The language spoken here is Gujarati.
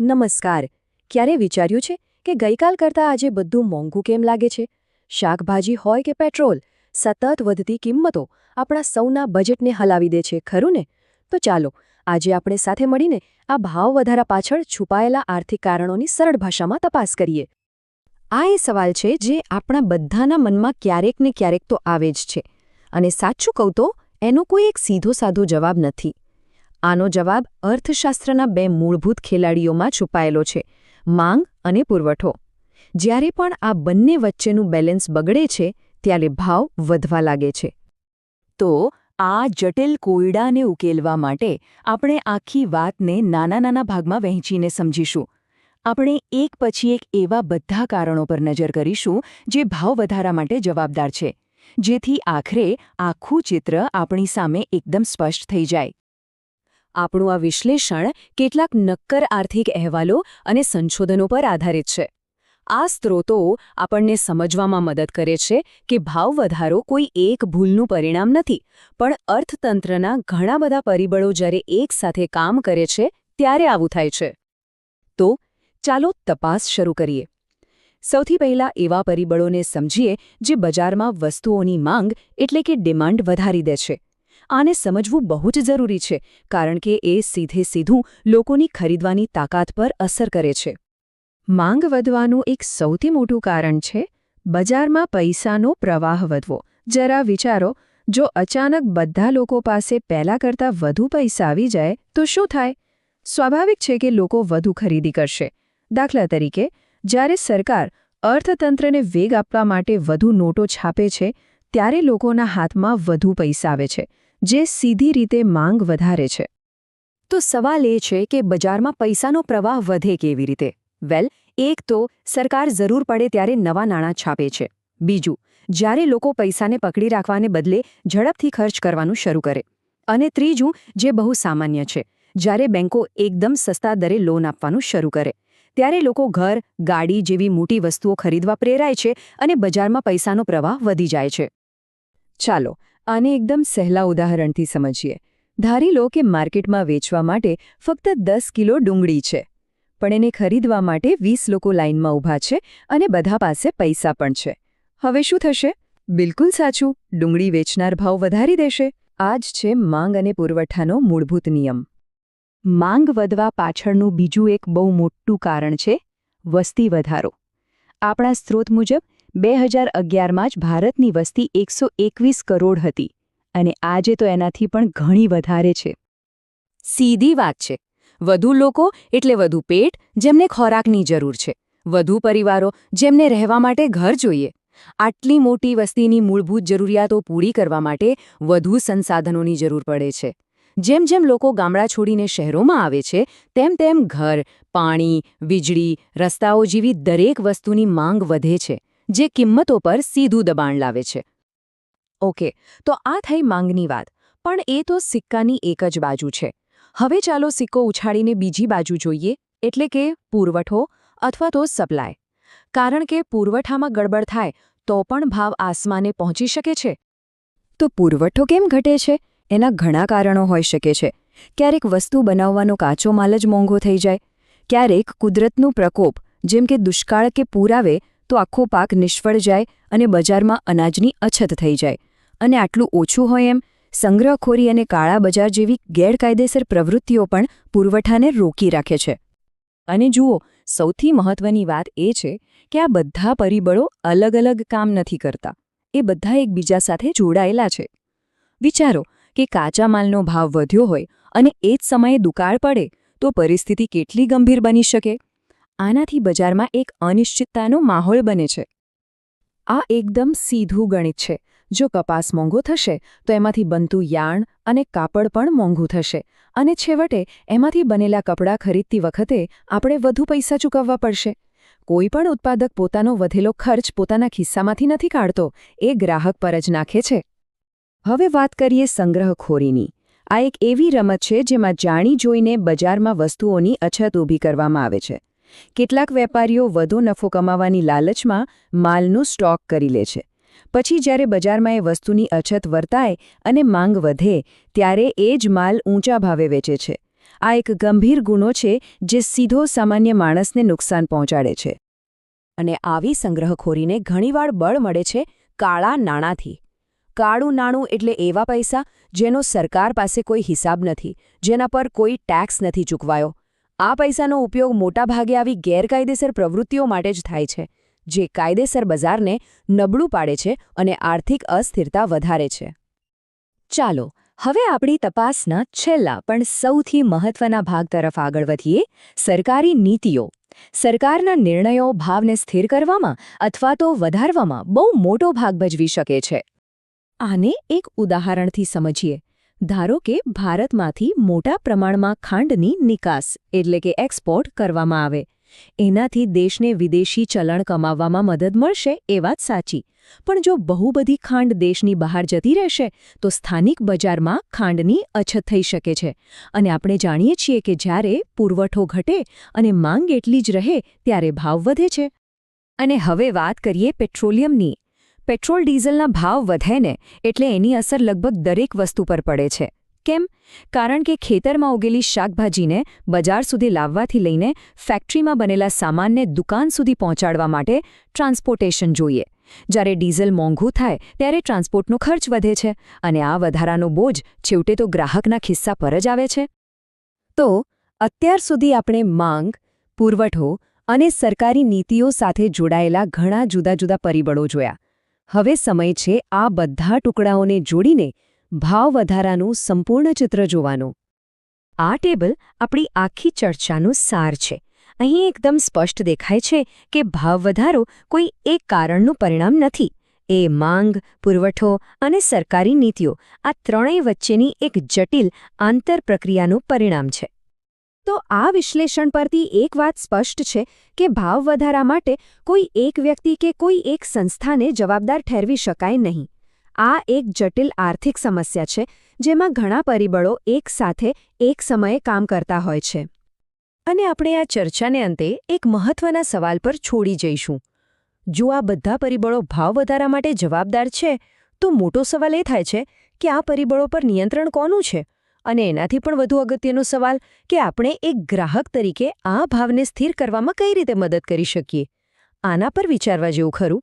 નમસ્કાર. ક્યારે વિચાર્યું છે કે ગઈકાલ કરતાં આજે બધું મોંઘું કેમ લાગે છે? શાકભાજી હોય કે પેટ્રોલ? સતત વધતી કિંમતો આપણા સૌના બજેટને હલાવી દે છે, ખરું ને? તો ચાલો, આજે આપણે સાથે મળીને આ ભાવ વધારા પાછળ છુપાયેલા આર્થિક કારણોની સરળ ભાષામાં તપાસ કરીએ. આ એ સવાલ છે જે આપણા બધાના મનમાં ક્યારેક ને ક્યારેક તો આવે જ છે. અને સાચું કહું તો, એનો કોઈ એક સીધો સાધો જવાબ નથી. આનો જવાબ અર્થશાસ્ત્રના બે મૂળભૂત ખેલાડીઓમાં છુપાયેલો છે, માંગ અને પુરવઠો. જ્યારે પણ આ બંને વચ્ચેનું બેલેન્સ બગડે છે, ત્યારે ભાવ વધવા લાગે છે. તો આ જટિલ કોયડાને ઉકેલવા માટે આપણે આખી વાતને નાના નાના ભાગમાં વહેંચીને સમજીશું. આપણે એક પછી એક એવા બધા કારણો પર નજર કરીશું, જે ભાવ વધારા માટે જવાબદાર છે. જેથી આખરે આખું ચિત્ર આપણી સામે એકદમ સ્પષ્ટ થઈ જાય. આપણું આ વિશ્લેષણ કેટલાક નક્કર આર્થિક અહેવાલો અને સંશોધનો પર આધારિત છે. આ સ્ત્રોતો આપણને સમજવામાં મદદ કરે છે કે ભાવ વધારો કોઈ એક ભૂલનું પરિણામ નથી, પણ અર્થતંત્રના ઘણા બધા પરિબળો જ્યારે એકસાથે કામ કરે છે, ત્યારે આવું થાય છે. તો, ચાલો તપાસ શરૂ કરીએ. સૌથી પહેલા એવા પરિબળોને સમજીએ જે બજારમાં વસ્તુઓની માંગ એટલે કે ડિમાન્ડ વધારી દે છે. આને સમજવું બહુ જ જરૂરી છે, કારણ કે એ સીધે સીધું લોકોની ખરીદવાની તાકાત પર અસર કરે છે. માંગ વધવાનું એક સૌથી મોટું કારણ છે, બજારમાં પૈસાનો પ્રવાહ વધવો. જરા વિચારો, જો અચાનક બધા લોકો પાસે પહેલાં કરતાં વધુ પૈસા આવી જાય, તો શું થાય? સ્વાભાવિક છે કે લોકો વધુ ખરીદી કરશે. દાખલા તરીકે, જ્યારે સરકાર અર્થતંત્રને વેગ આપવા માટે વધુ નોટો છાપે છે ત્યારે લોકોના હાથમાં વધુ પૈસા આવે છે, જે સીધી રીતે માંગ વધારે છે. તો સવાલ એ છે કે બજારમાં પૈસાનો પ્રવાહ વધે કેવી રીતે? વેલ, એક તો સરકાર જરૂર પડે ત્યારે નવા નાણાં છાપે છે. બીજું, જ્યારે લોકો પૈસાને પકડી રાખવાને બદલે ઝડપથી ખર્ચ કરવાનું શરૂ કરે. અને ત્રીજું, જે બહુ સામાન્ય છે, જ્યારે બેંકો એકદમ સસ્તા દરે લોન આપવાનું શરૂ કરે. ત્યારે લોકો ઘર, ગાડી જેવી મોટી વસ્તુઓ ખરીદવા પ્રેરાય છે અને બજારમાં પૈસાનો પ્રવાહ વધી જાય છે. ચાલો, આને એકદમ સહેલા ઉદાહરણથી સમજીએ. ધારી લો કે માર્કેટમાં વેચવા માટે ફક્ત દસ કિલો ડુંગળી છે, પણ એને ખરીદવા માટે વીસ લોકો લાઇનમાં ઊભા છે અને બધા પાસે પૈસા પણ છે. હવે શું થશે? બિલકુલ સાચું, ડુંગળી વેચનાર ભાવ વધારી દેશે. આ જ છે માંગ અને પુરવઠાનો મૂળભૂત નિયમ. માંગ વધવા પાછળનું બીજું એક બહુ મોટું કારણ છે વસ્તી વધારો. આપણા સ્ત્રોત મુજબ બે હજાર અગિયારમાં જ ભારતની વસ્તી એકસો એકવીસ કરોડ હતી અને આજે તો એનાથી પણ ઘણી વધારે છે. સીધી વાત છે. વધુ લોકો એટલે વધુ પેટ, જેમને ખોરાકની જરૂર છે. વધુ પરિવારો, જેમને રહેવા માટે ઘર જોઈએ. આટલી મોટી વસ્તીની મૂળભૂત જરૂરિયાતો પૂરી કરવા માટે વધુ સંસાધનોની જરૂર પડે છે. જેમ જેમ લોકો ગામડા છોડીને શહેરોમાં આવે છે, તેમ તેમ ઘર, પાણી, વીજળી, રસ્તાઓ જેવી દરેક વસ્તુની માંગ વધે છે. જે કિંમતો પર સીધું દબાણ લાવે છે. ઓકે, તો આ થઈ માંગની વાત. પણ એ તો સિક્કાની એક જ બાજુ છે. હવે ચાલો સિક્કો ઉછાળીને બીજી બાજુ જોઈએ, એટલે કે પુરવઠો અથવા તો સપ્લાય. કારણ કે પુરવઠામાં ગડબડ થાય, તો પણ ભાવ આસમાને પહોંચી શકે છે. તો પુરવઠો કેમ ઘટે છે? એના ઘણા કારણો હોઈ શકે છે. ક્યારેક વસ્તુ બનાવવાનો કાચો માલ જ મોંઘો થઈ જાય. ક્યારેક કુદરતનું પ્રકોપ, જેમ કે દુષ્કાળ કે પૂરાવે તો આખો પાક નિષ્ફળ જાય અને બજારમાં અનાજની અછત થઈ જાય. અને આટલું ઓછું હોય એમ, સંગ્રહખોરી અને કાળા બજાર જેવી ગેરકાયદેસર પ્રવૃત્તિઓ પણ પુરવઠાને રોકી રાખે છે. અને જુઓ, સૌથી મહત્વની વાત એ છે કે આ બધા પરિબળો અલગ અલગ કામ નથી કરતા. એ બધા એકબીજા સાથે જોડાયેલા છે. વિચારો કે કાચા માલનો ભાવ વધ્યો હોય અને એ જ સમયે દુકાળ પડે, તો પરિસ્થિતિ કેટલી ગંભીર બની શકે? આનાથી બજારમાં એક અનિશ્ચિતતાનો માહોલ બને છે. આ એકદમ સીધું ગણિત છે. જો કપાસ મોંઘો થશે, તો એમાંથી બનતું યાર્ન અને કાપડ પણ મોંઘું થશે. અને છેવટે, એમાંથી બનેલા કપડાં ખરીદતી વખતે આપણે વધુ પૈસા ચૂકવવા પડશે. કોઈ પણ ઉત્પાદક પોતાનો વધેલો ખર્ચ પોતાના ખિસ્સામાંથી નથી કાઢતો. એ ગ્રાહક પર જ નાખે છે. હવે વાત કરીએ સંગ્રહખોરીની. આ એક એવી રમત છે જેમાં જાણી જોઈને બજારમાં વસ્તુઓની અછત ઊભી કરવામાં આવે છે. કેટલાક વેપારીઓ વધુ નફો કમાવાની લાલચમાં માલનું સ્ટોક કરી લે છે. પછી જ્યારે બજારમાં એ વસ્તુની અછત વર્તાય અને માંગ વધે, ત્યારે એ જ માલ ઊંચા ભાવે વેચે છે. આ એક ગંભીર ગુનો છે જે સીધો સામાન્ય માણસને નુકસાન પહોંચાડે છે. અને આવી સંગ્રહખોરીને ઘણીવાર બળ મળે છે કાળા નાણાંથી. કાળું નાણું એટલે એવા પૈસા જેનો સરકાર પાસે કોઈ હિસાબ નથી, જેના પર કોઈ ટેક્સ નથી ચૂકવાયો આ પૈસાનો ઉપયોગ મોટાભાગે આવી ગેરકાયદેસર પ્રવૃત્તિઓ માટે જ થાય છે, જે કાયદેસર બજારને નબળું પાડે છે અને આર્થિક અસ્થિરતા વધારે છે. ચાલો, હવે આપણી તપાસના છેલ્લા પણ સૌથી મહત્વના ભાગ તરફ આગળ વધીએ. સરકારી નીતિઓ. સરકારના નિર્ણયો ભાવને સ્થિર કરવામાં અથવા તો વધારવામાં બહુ મોટો ભાગ ભજવી શકે છે. આને એક ઉદાહરણથી સમજીએ. ધારો કે ભારતમાંથી મોટા પ્રમાણમાં ખાંડની નિકાસ, એટલે કે એક્સપોર્ટ કરવામાં આવે. એનાથી દેશને વિદેશી ચલણ કમાવવામાં મદદ મળશે એ વાત સાચી. પણ જો બહુ બધી ખાંડ દેશની બહાર જતી રહેશે, તો સ્થાનિક બજારમાં ખાંડની અછત થઈ શકે છે. અને આપણે જાણીએ છીએ કે જ્યારે પુરવઠો ઘટે અને માંગ એટલી જ રહે, ત્યારે ભાવ વધે છે. અને હવે વાત કરીએ પેટ્રોલિયમની. પેટ્રોલ ડીઝલના ભાવ વધે ને એટલે એની અસર લગભગ દરેક વસ્તુ પર પડે છે. કેમ? કારણ કે ખેતરમાં ઉગેલી શાકભાજીને બજાર સુધી લાવવાથી લઈને ફેક્ટરીમાં બનેલા સામાનને દુકાન સુધી પહોંચાડવા માટે ટ્રાન્સપોર્ટેશન જોઈએ. જ્યારે ડીઝલ મોંઘું થાય, ત્યારે ટ્રાન્સપોર્ટનો ખર્ચ વધે છે અને આ વધારાનો બોજ છેવટે તો ગ્રાહકના ખિસ્સા પર જ આવે છે. તો, અત્યાર સુધી આપણે માંગ, પુરવઠો અને સરકારી નીતિઓ સાથે જોડાયેલા ઘણા જુદા જુદા પરિબળો જોયા. હવે સમય છે આ બધા ટુકડાઓને જોડીને ભાવ વધારાનું સંપૂર્ણ ચિત્ર જોવાનું. આ ટેબલ આપણી આખી ચર્ચાનું સાર છે. અહીં એકદમ સ્પષ્ટ દેખાય છે કે ભાવ વધારો કોઈ એક કારણનું પરિણામ નથી. એ માંગ, પુરવઠો અને સરકારી નીતિઓ આ ત્રણેય વચ્ચેની એક જટિલ આંતરપ્રક્રિયાનું પરિણામ છે. તો આ વિશ્લેષણ પરથી એક વાત સ્પષ્ટ છે કે ભાવ વધારા માટે કોઈ એક વ્યક્તિ કે કોઈ એક સંસ્થાને જવાબદાર ઠેરવી શકાય નહીં. આ એક જટિલ આર્થિક સમસ્યા છે, જેમાં ઘણા પરિબળો એક સાથે એક સમયે કામ કરતા હોય છે. અને આપણે આ ચર્ચાને અંતે એક મહત્વના સવાલ પર છોડી જઈશું. જો આ બધા પરિબળો ભાવ વધારા માટે જવાબદાર છે, તો મોટો સવાલ એ થાય છે કે આ પરિબળો પર નિયંત્રણ કોનું છે? અને એનાથી પણ વધુ અગત્યનો સવાલ કે આપણે એક ગ્રાહક તરીકે આ ભાવને સ્થિર કરવામાં કઈ રીતે મદદ કરી શકીએ? આના પર વિચારવા જેવું ખરું.